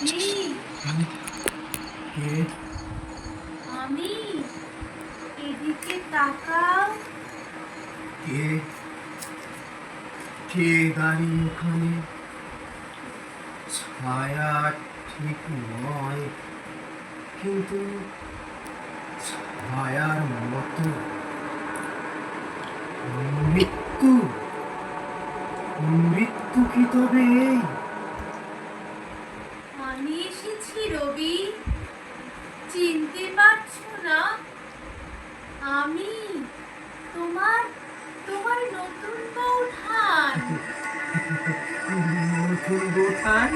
রবি কে? আমি এদিকে তাকাও। কে? কে দাঁড়িয়ে ওখানে? ছায়া ঠিক নয় কিন্তু ছায়ার মতো। মৃত্যু? মৃত্যু কি তবে এই আমি এসেছি রবি চিনতে পারছ না আমি তোমার তোমার নতুন বৌঠান নতুন বোঠান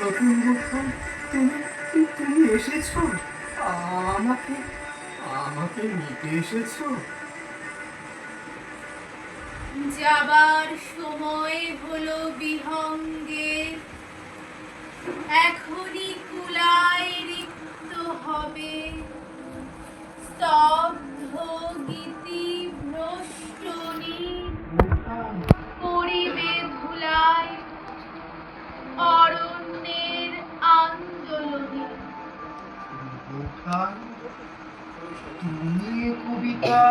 নতুন বোঠান তুমি তুমি এসেছ? আমাকে আমাকে নিতে এসেছ? যাবার সময় হলো বিহঙ্গের এখনই কুলায় রিক্ত হবে। স্তব্ধ গীতি ভ্রষ্টনী অরণ্যের আন্দোলনে। তুমি কবিতা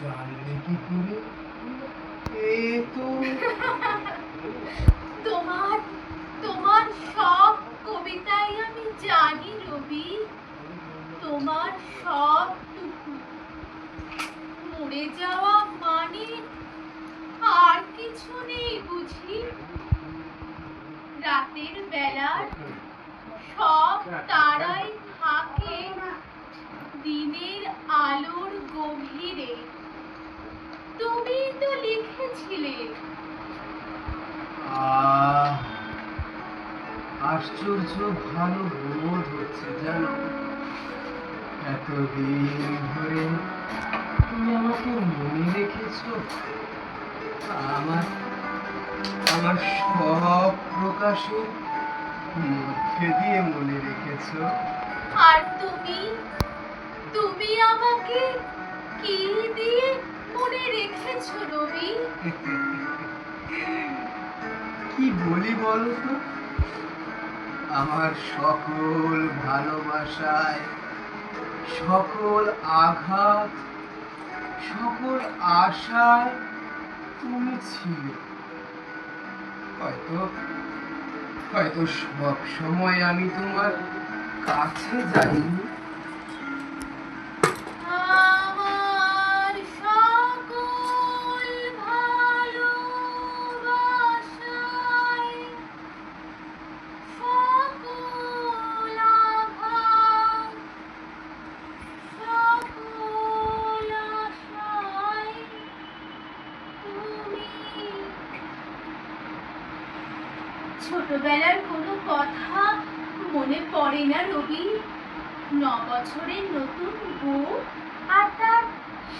জানলে কি করে? এ তো তোমার তোমার সব কবিতাই আমি জানি রবি। তোমার সবটুকু মরে যাওয়া মানে আর কিছু নেই বুঝি। রাতের বেলার সব তারাই থাকে দিনের আলোর গভীরে। তুমি তো লিখেছিলে। আশ্চর্য ভালো বোধ হচ্ছে জানো। এতদিন ধরে তুমি আমাকে মনে রেখেছো আমার আমার সব প্রকাশে মধ্যে দিয়ে মনে রেখেছো। আর তুমি? তুমি আমাকে কি দিয়ে মনে রেখেছো রবি? কি বলি বলো তো? আমার সকল ভালোবাসায় সকল আঘাত সকল আশায় তুমি ছিলে। হয়তো হয়তো সব সময় আমি তোমার কাছে যাইনি। ছোটবেলার কোনো কথা মনে পড়ে না রবি। ন বছরের নতুন বউ আর তার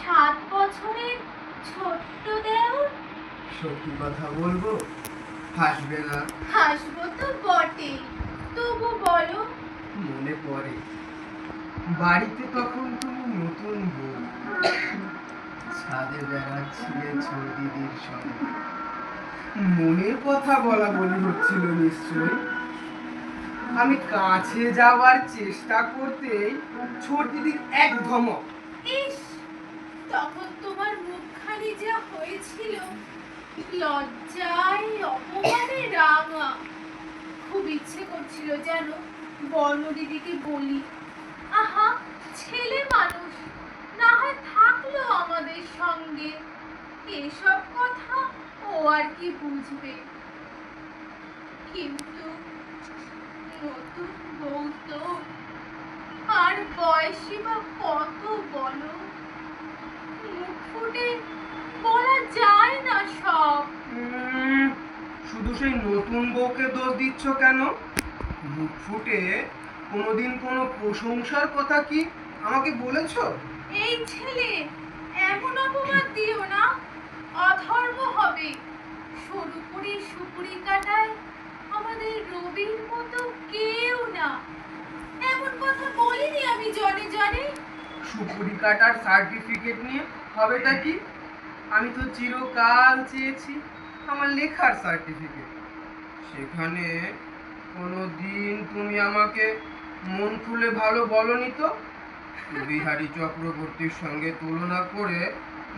সাত বছরের ছোট্ট দেও সত্যি কথা বলব হাসবে না। হাসবো তো বটে তবু বলো। মনে পড়ে বাড়িতে তখন তুমি নতুন বউ। ছাদে বেড়াচ্ছিলে ছোট দিদির সঙ্গে। মনের কথা বলা বলি হচ্ছিল নিশ্চয়ই। আমি কাছে যাওয়ার চেষ্টা করতেই ছোট দিদির এক ধমক। ইস, তখন তোমার মুখখানি যা হয়েছিল, লজ্জায় অপমানে রাঙা। খুব ইচ্ছে করছিল যেন বর্ণ দিদিকে বলি, আহা, ছেলে মানুষ, না হয় থাকল আমাদের সঙ্গে। এসব কথা ও আর কি বুঝবে। কিন্তু নতুন বউ তো আর বয়সী বা কত বলো? মুখ ফুটে বলা যায় না সব। শুধু সেই নতুন বউকে দোষ দিচ্ছ কেন? মুখ ফুটে কোনোদিন কোনো প্রশংসার কথা কি আমাকে বলেছ? এই ছেলে এমন অপবাদ দিও না অধর্ম হবে সরু করে সুপুরি কাটায় রবির মতো কেউ না। এমন কথা বলিনি আমি জনে জনে। সুপুরি কাটার সার্টিফিকেট নিয়ে হবেটা কি? আমি তো চিরকাল চেয়েছি আমার লেখার সার্টিফিকেট সেখানে কোনো দিন তুমি আমাকে মন খুলে ভালো বলনি তো? বিহারী চক্রবর্তীর সঙ্গে তুলনা করে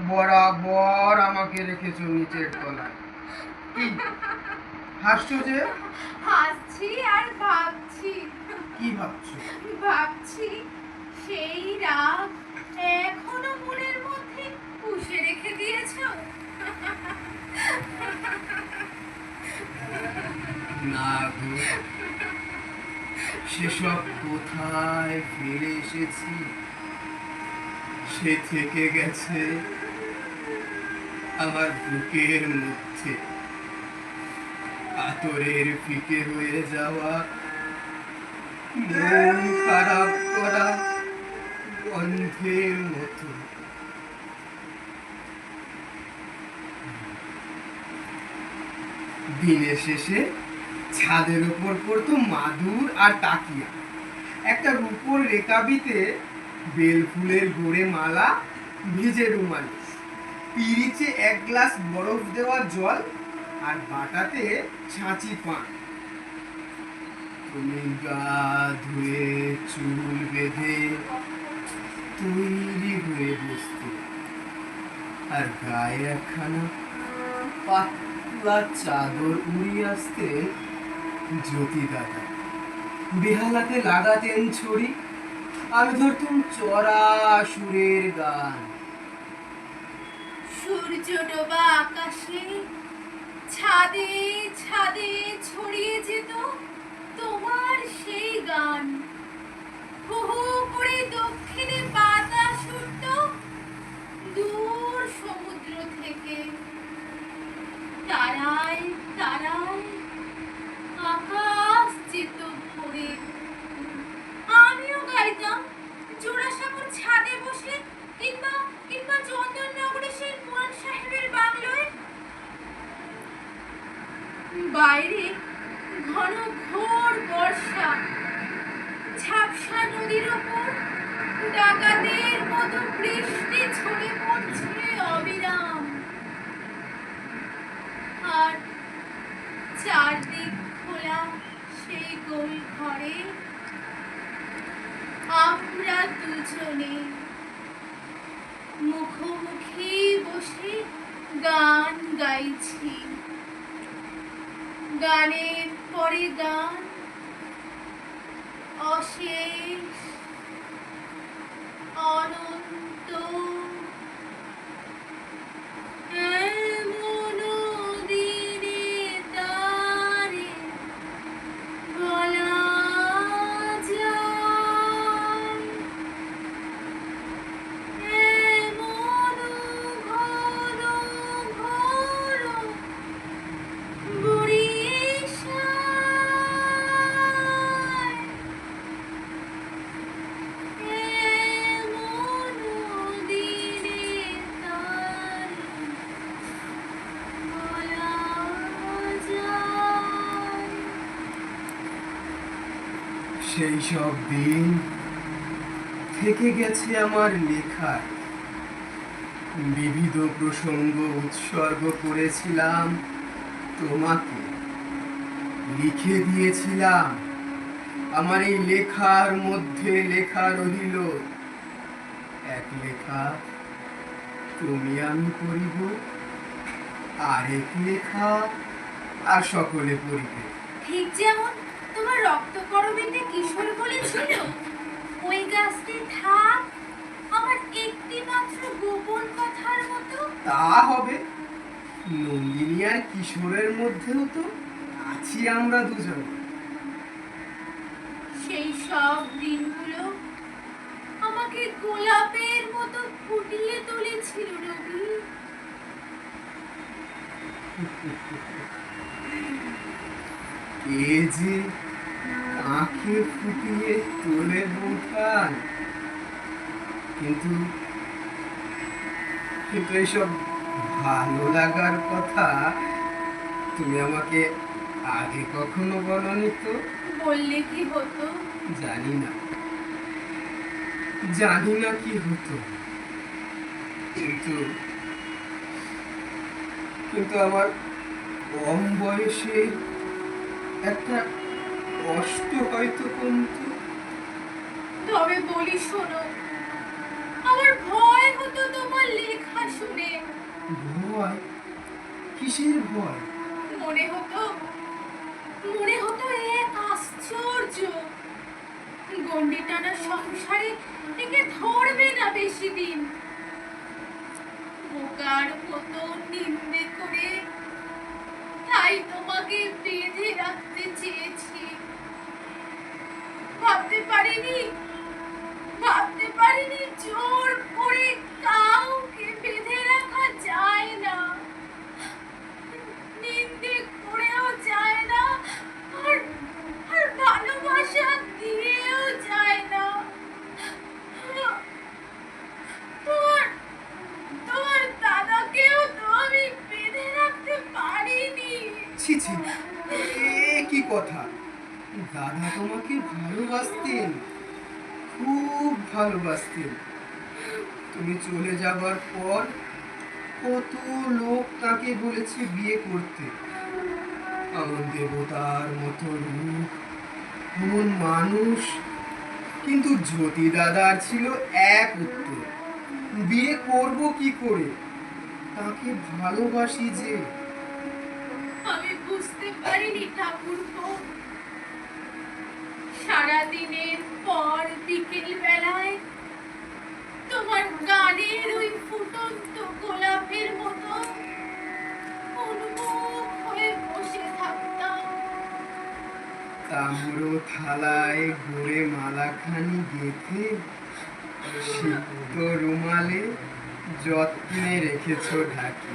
বরাবর আমাকে রেখেছো নিচের তলায়। হাসছো যে? হাসছি আর ভাবছি। কি ভাবছ? ভাবছি সেই রাগ এখনও মনের মধ্যে পুষে রেখে দিয়েছ? না গো সেসব কোথায় ফিরে এসেছি? সে থেকে গেছে আমার বুকের মধ্যে। আতরের ফিকে হয়ে যাওয়া। মন খারাপ করা গন্ধের মতো। দিনের শেষে ছাদের উপর পড়তো মাদুর আর তাকিয়া। একটা রূপোর রেকাবিতে বেল ফুলের গোড়ে মালা ভিজে রুমাল। পিরিচে এক গ্লাস বরফ দেওয়া জল আর বাটাতে ছাঁচি পান। তুমি গা ধুয়ে চুল বেঁধে তৈরি হয়ে বসতে। আর গায়ে একখানা পাতলা চাদর উড়িয়ে আসতে জ্যোতি দাদা বেহালাতে লাগাতেন ছড়ি আমি ধরতুম চড়া সুরের গান। সূর্য ডোবা আকাশে ছাদে ছাদে ছড়িয়ে যেত তোমার সেই গান। হু হু করে দক্ষিণে বাতাস উঠত দূর সমুদ্র থেকে। তারায় তারায় গান অশেষ অনন্ত সেই সব দিন থেকে গেছে আমার লেখায়। বিবিধ প্রসঙ্গ উৎসর্গ করেছিলাম তোমাকে। লিখে দিয়েছিলাম। আমার এই লেখার মধ্যে লেখা রহিল। এক লেখা তুমি আমি পড়িব, আরেক লেখা আর সকলে পড়িবে। ঠিক যেমন তোমার রক্তকরবেতে কিশোর বলেছিল? ওই গাছটি থাক আমার একটি মাত্র গোপন কথার মতো। তা হবে। নন্দিনী আর কিশোরের মধ্যেও তো আছি আমরা দুজন। সেই সব দিনগুলো আমাকে গোলাপের মতো ফুটিয়ে তুলেছিল রবি। এ যে আঁখে ফুটিয়ে তোলে বৌঠান কিন্তু কিন্তু এইসব ভালো লাগার কথা তুমি আমাকে আগে কখনো বলনি তো? বললে কি হতো? জানি না। জানি না কি হতো। কিন্তু কিন্তু আমার কম বয়সে একটা কষ্ট হয়তো কমতো তবে বলি শোনো আমার ভয় হতো তোমার লেখা শুনে। ভয়? কিসের ভয়? মনে হতো মনে হতো এক আশ্চর্য। গন্ডি টানা সংসারে একে ধরবে না বেশি দিন। বোকার মতো নিন্দে করে তাই তোমাকে বেঁধে রাখতে চেয়েছি। ভাবতে পারিনি ভাবতে পারিনি জোর করে কাউকে বেঁধে রাখা যায় না। দাদা তোমাকে ভালোবাসতেন, খুব ভালোবাসতেন। তুমি চলে যাবার পর কত লোক তাকে বলেছে বিয়ে করতে। এমন দেবতার মতো রূপ, এমন মানুষ। কিন্তু জ্যোতি দাদার ছিল এক উত্তর, বিয়ে করব কি করে? তাকে ভালোবাসি যে। আমি বুঝতে পারিনি ঠাকুরপো। সারাদিনের পর বিকেল বেলায় তোমার গানের ওই ফুটন্ত গোলাপের মতো উন্মুখ থালায় গড়ে মালাখানি গেথে সিক্ত রুমালে যত্নে রেখেছ ঢাকি।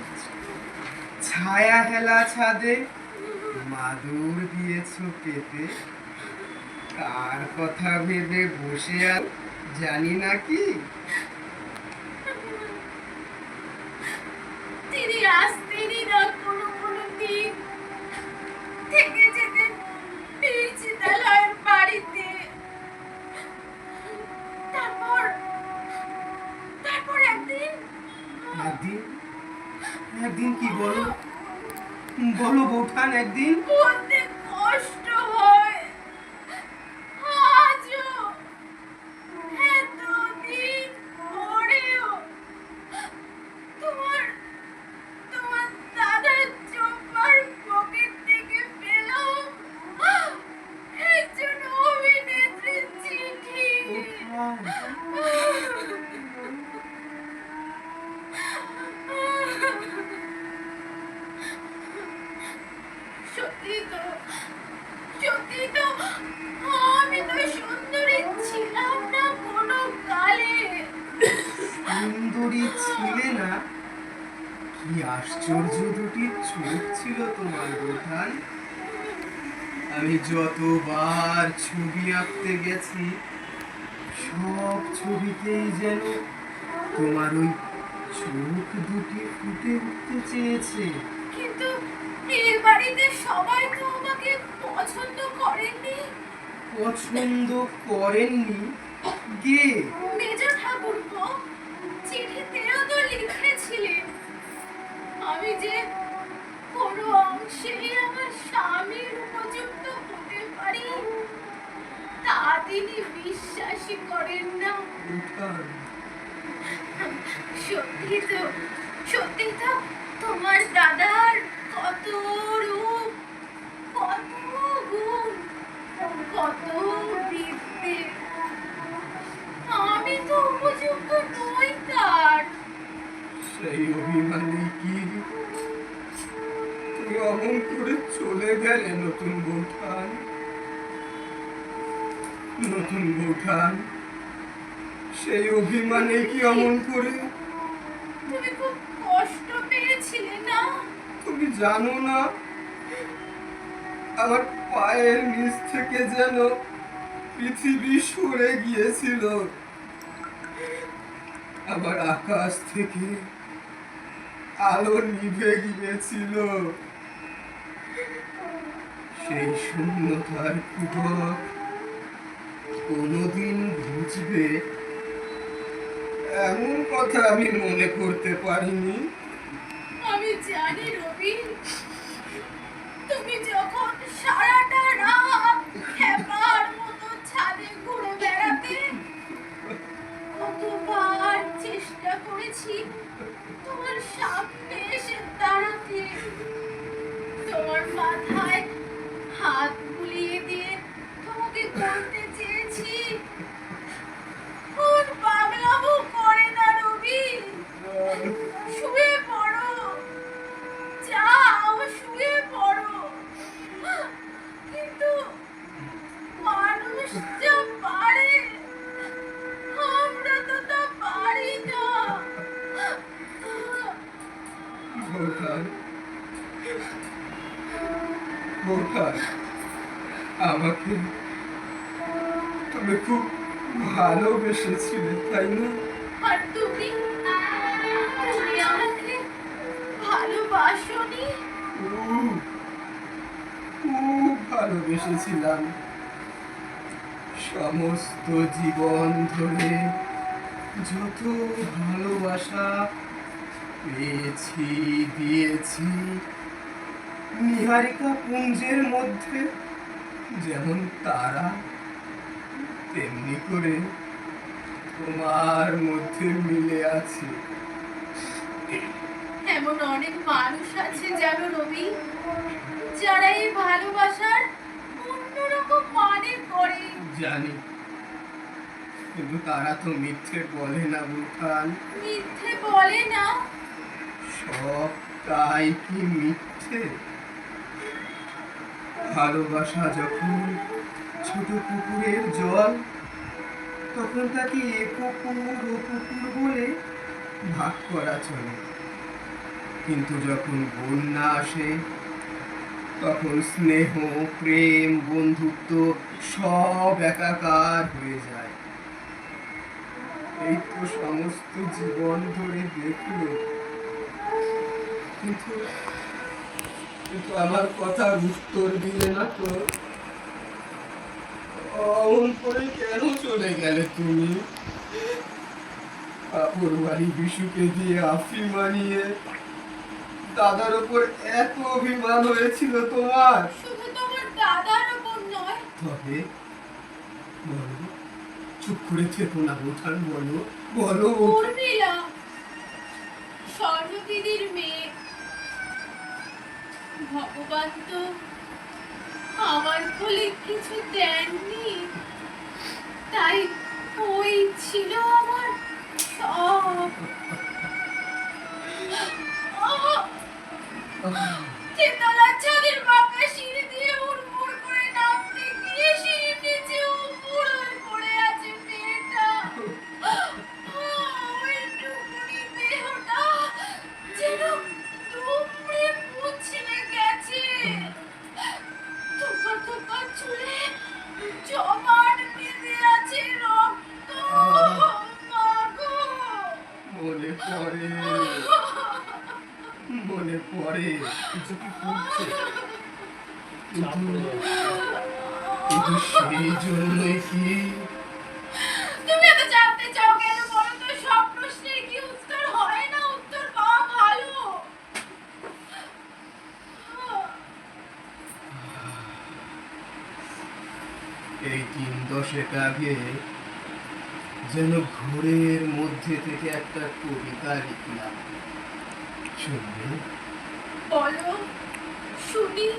ছায়া হেলা ছাদে মাদুর দিয়েছ পেতে কার কথা ভেবে বসে আর জানি না কি। তিনি আসতেনই না কোনো কোনো দিন থেকে যেতেন বাড়িতে। তারপর তারপর একদিন একদিন? একদিন কি বলো? বলো বৌঠান একদিন? কষ্ট আশ্চর্য দুটি চোখ ছিল তোমার বোঠান আমি যতবার ছবি আঁকতে গেছি সব ছবিতেই যেন তোমার ওই চোখ দুটি ফুটে উঠতে চেয়েছে। কিন্তু এ বাড়িতে সবাই তো আমাকে পছন্দ করেননি। পছন্দ করেননি? কে? মেজ ঠাকুরপো চিঠিতেও তো লিখেছিলেন। আমি যে কোনো অংশেই আমার স্বামীর উপযুক্ত হতে পারি তা তিনি বিশ্বাসই করেন না। সত্যি তো সত্যি তো তোমার দাদার কত বৌঠান সেই অভিমানে কি অমন করে? তুমি খুব কষ্ট পেয়েছিলে না? তুমি জানো না আমার পায়ের নিচ থেকে যেন পৃথিবী সরে গিয়েছিল। আবার আকাশ থেকে আলো নিভে গিয়েছিল। সেই শূন্যতার কুহক কোনোদিন বুঝবে এমন কথা আমি মনে করতে পারিনি। আমি জানি রবি, তুমি যখন সারাটা রাত খেপার মতো ছাদে ঘুরে বেড়াতে কতবার চেষ্টা করেছি তোমার সামনে এসে দাঁড়াতে, তোমার মাথায় হাত বুলিয়ে দিয়ে তোমাকে বলতে আমাকে তুমি খুব ভালোবেসেছিলে তাই না? আর তুমি? তুমি আমাকে ভালোবাসনি? খুব খুব ভালোবেসেছিলাম। সমস্ত জীবন ধরে যত ভালোবাসা পেয়েছি দিয়েছি নিহারিকা পুঞ্জের মধ্যে যেমন তারা তেমনি করে তোমার মধ্যে মিলে আছে। এমন অনেক মানুষ আছে জানো রবি যারা এই ভালোবাসার অন্যরকম মানে করে। জানি কিন্তু তারা তো মিথ্যে বলে না বুখান মিথ্যে বলে না? সব তাই কি মিথ্যে? ভালোবাসা যখন ছোট পুকুরের জল, তখন তাকে এ পুকুর ও পুকুর বলে ভাগ করা চলে। কিন্তু যখন বন্যা আসে, তখন স্নেহ, প্রেম, বন্ধুত্ব সব একাকার হয়ে যায়। এই তো সমস্ত জীবন ধরে দেখল। কিন্তু কিন্তু আমার কথার উত্তর দিলে না তো অমন করে কেন চলে গেলে তুমি? কাপড় বাড়ি বিশুকে দিয়ে আফি মানিয়ে দাদার ওপর এত অভিমান হয়েছিল তোমার। শুধু তোমার দাদার ওপর নয়। তবে বলো চুপ করে থেকো না বোঠান বলো বলো। স্বর্ণদিদির মেয়ে ভগবান তো আমার বলে কিছু দেননি। তাই ওই দশেক যেন ঘোরের মধ্যে থেকে একটা কবিতা লিখলাম। শুনবে? বলো শুনি।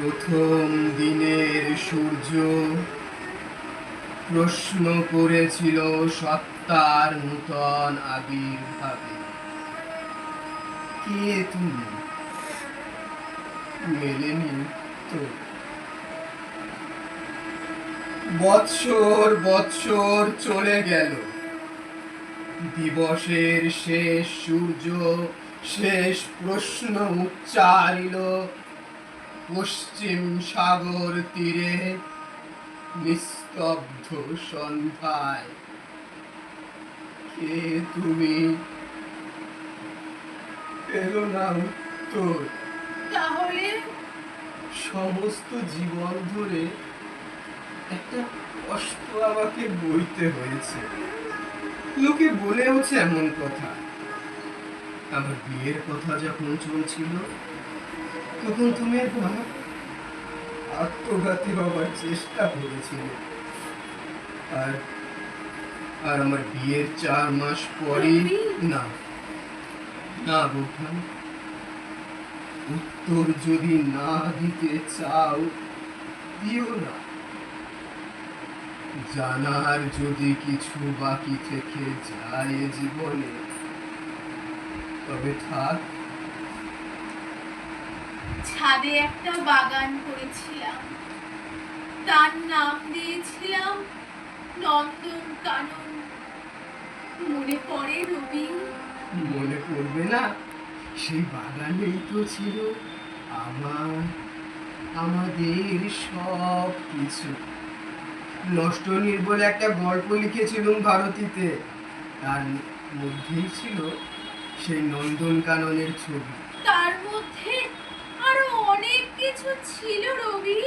প্রথম দিনের সূর্য প্রশ্ন করেছিল সত্তার নূতন আবির্ভাবে। কে তুমি? মেলেনি তো। বৎসর বৎসর চলে গেল। দিবসের শেষ সূর্য শেষ প্রশ্ন উচ্চারিল। পশ্চিম সাগর তীরে নিস্তব্ধ সন্ধ্যায়। কে তুমি? এলো না উত্তর। তাহলে? সমস্ত জীবন ধরে একটা কষ্ট আমাকে বইতে হয়েছে। লোকে বলেওছে এমন কথা। আমার বিয়ের কথা যখন চলছিল তখন তুমি একবার আত্মঘাতী হবার চেষ্টা করেছিলে। আর আর আমার বিয়ের চার মাস পরেই না। না বোঠান উত্তর যদি না দিতে চাও দিও না। জানার যদি কিছু বাকি থেকে যায় জীবনে তবে থাক। ছাদে একটা বাগান করেছিলাম। তার নাম দিয়েছিলাম নন্দন কানন মনে পড়ে রবি? মনে পড়বে না। সেই বাগানেই তো ছিল আমার আমাদের সব কিছু নষ্ট নির্বলে একটা গল্প লিখেছিলাম ভারতীতে। তার মধ্যেই ছিল সেই নন্দনকাননের ছবি। তার মধ্যে আরও অনেক কিছু ছিল রবি।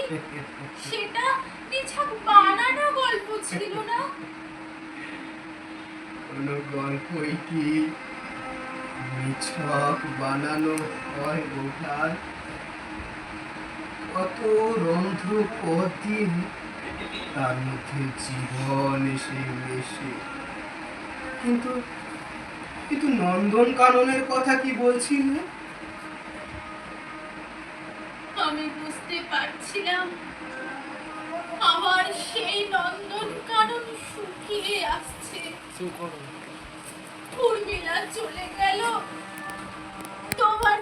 সেটা নিছক বানানো গল্প ছিল না? কোনো গল্পই কি নিছক বানানো হয় ওঠার? কত রন্ধ্র পথ দিয়ে তার মধ্যে জীবন এসে মেশে কিন্তু কিন্তু নন্দন কাননের কথা কি বলছিলে আমি বুঝতে পারছিলাম। আমার সেই নন্দন কানন শুকিয়ে আসছে। উর্মিলা চলে গেল। তোমার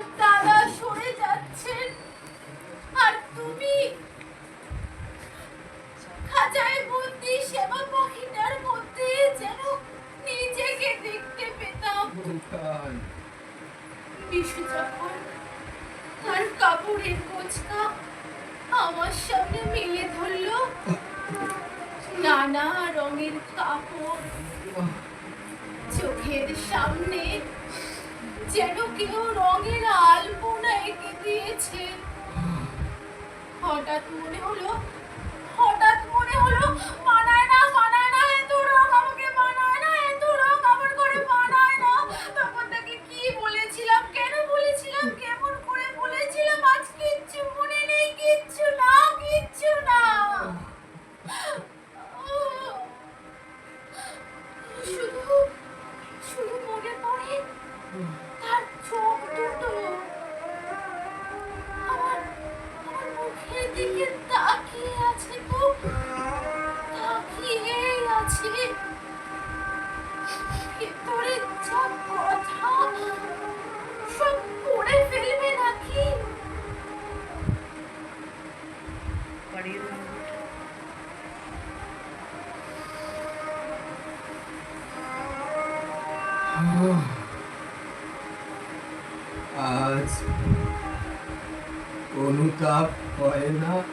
না?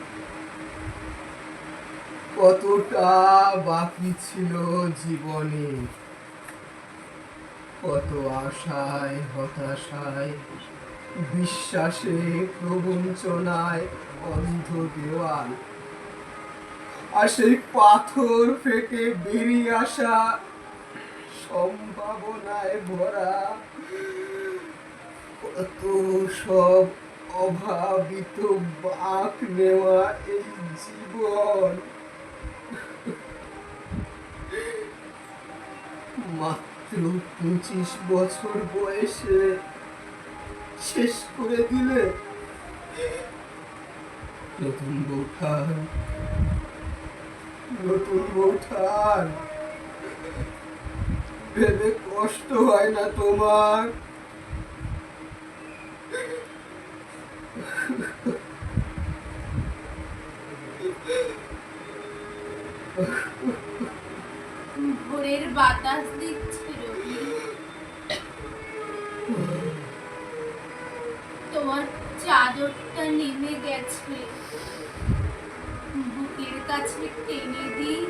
কতটা বাকি ছিল জীবনে? কত আশায়, হতাশায়, বিশ্বাসে, প্রবঞ্চনায়, অন্ধ দেওয়াল। আর সেই পাথর ফেটে বেরিয়ে আসা সম্ভাবনায় ভরা কত সব অভাবিত বাক নেওয়া এই জীবন। মাত্র পঁচিশ বছর বয়সে শেষ করে দিলে নতুন বৌঠান নতুন বৌঠান। ভেবে কষ্ট হয় না তোমার। বাতাস দিচ্ছে রবি। তোমার চাদরটা নেমে গেছে। বুকের কাছে টেনে দিই।